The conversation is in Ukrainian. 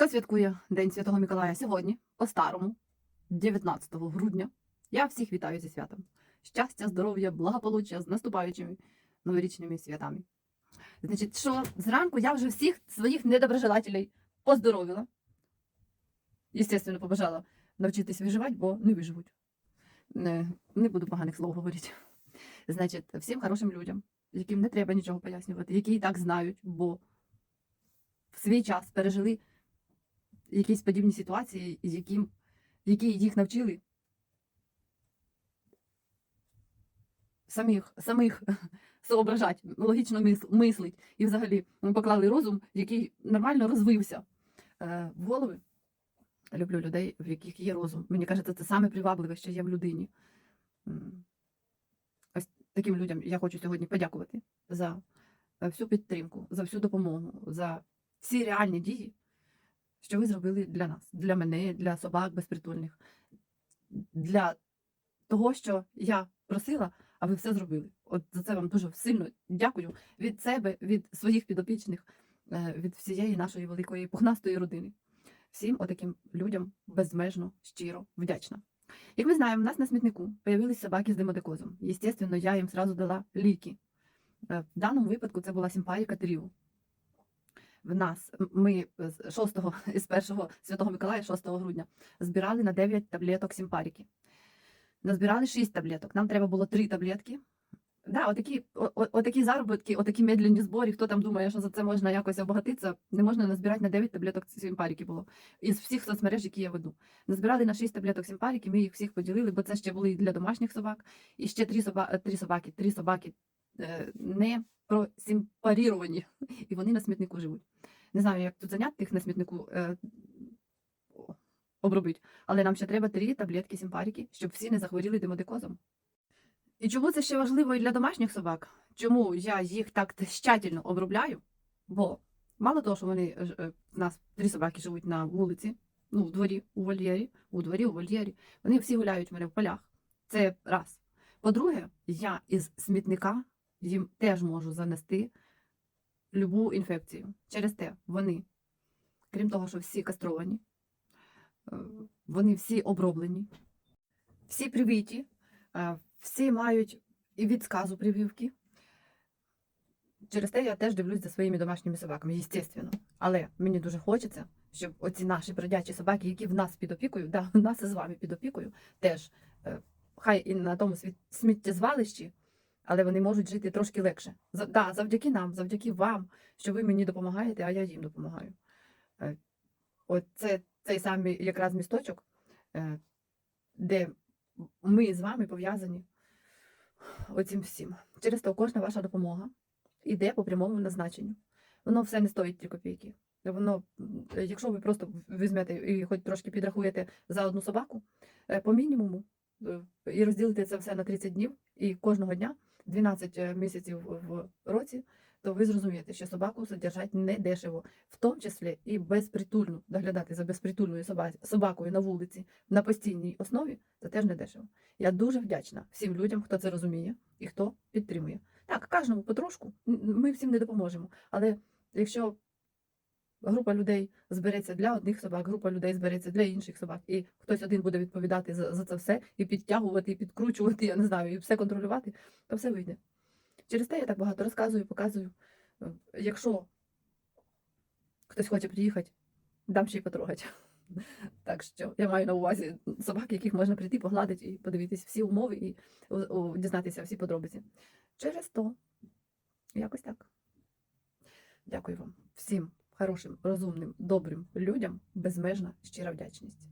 Хто святкує День Святого Миколая сьогодні, по-старому, 19 грудня. Я всіх вітаю зі святом. Щастя, здоров'я, благополуччя з наступаючими новорічними святами. Значить, що зранку я вже всіх своїх недоброжелателей поздоровила. Естественно, побажала навчитись виживати, бо не виживуть. Не, не буду поганих слов говорити. Значить, всім хорошим людям, яким не треба нічого пояснювати, які і так знають, бо в свій час пережили якісь подібні ситуації, яким, які їх навчили самих, самих соображати, логічно мис- мислить і взагалі поклали розум, який нормально розвився е, в голови. Люблю людей, в яких є розум. Мені кажеться, це саме привабливе, що є в людині. Ось таким людям я хочу сьогодні подякувати за е, всю підтримку, за всю допомогу, за всі реальні дії, що ви зробили для нас, для мене, для собак безпритульних, для того, що я просила, а ви все зробили. От за це вам дуже сильно дякую від себе, від своїх підопічних, е, від всієї нашої великої пухнастої родини. Всім отаким людям безмежно, щиро вдячна. Як ми знаємо, у нас на смітнику появились собаки з демодекозом. Єстественно, я їм зразу дала ліки. Е, В даному випадку це була симпаріка Тріо. В нас ми з 6 з 1 Святого Миколая, 6 грудня, збирали на 9 таблеток симпаріки. Назбирали 6 таблеток. Нам треба було 3 таблетки. Да, отакі, о- отакі заробітки, отакі медленні збори. Хто там думає, що за це можна якось обагатитися, не можна назбирати на 9 таблеток симпаріки було. Із всіх соцмереж, які я веду. Назбирали на 6 таблеток симпаріки, ми їх всіх поділили, бо це ще були і для домашніх собак. І ще 3, соба, 3 собаки, 3 собаки е, не просимпаріровані, і вони на смітнику живуть. Не знаю, як тут заняти тих на смітнику е, обробити, але нам ще треба 3 таблетки симпаріки, щоб всі не захворіли демодекозом. І чому це ще важливо і для домашніх собак? Чому я їх так тщательно обробляю? Бо мало того, що вони ж, е, в нас три собаки живуть на вулиці, ну, в дворі, у вольєрі, у дворі, у вольєрі, вони всі гуляють в мене в полях. Це раз. По-друге, я із смітника їм теж можу занести любу інфекцію. Через те вони, крім того, що всі кастровані, е, вони всі оброблені, всі привиті, е, всі мають і від сказу прививки. Через те я теж дивлюсь за своїми домашніми собаками, звісно. Але мені дуже хочеться, щоб оці наші бродячі собаки, які в нас під опікою, да, в нас і з вами під опікою, теж е, хай і на тому сміттєзвалищі, але вони можуть жити трошки легше. За, да, завдяки нам, завдяки вам, що ви мені допомагаєте, а я їм допомагаю. Е, От це цей самий якраз місточок, е, де ми з вами пов'язані оцім всім. Через то кожна ваша допомога йде по прямому назначенню. Воно все не стоїть 3 копійки. Воно, якщо ви просто візьмете і хоч трошки підрахуєте за одну собаку е, по мінімуму і розділите це все на 30 днів, і кожного дня 12 е, місяців в році, то ви зрозумієте, що собаку содержать не дешево, в тому числі і безпритульну доглядати за безпритульною собакою на вулиці на постійній основі, це теж не дешево. Я дуже вдячна всім людям, хто це розуміє і хто підтримує. Так, кожному потрошку, ми всім не допоможемо. Але якщо група людей збереться для одних собак, група людей збереться для інших собак, і хтось один буде відповідати за, за це все, і підтягувати, і підкручувати, я не знаю, і все контролювати, то все вийде. Через те я так багато розказую, показую. Е, Якщо хтось хоче приїхати, дам ще й потрогати. Так що я маю на увазі собак, яких можна прийти, погладити і подивитись всі умови і дізнатися всі подробиці. Через то якось так. Дякую вам всім хорошим, розумним, добрим людям. Безмежна щира вдячність.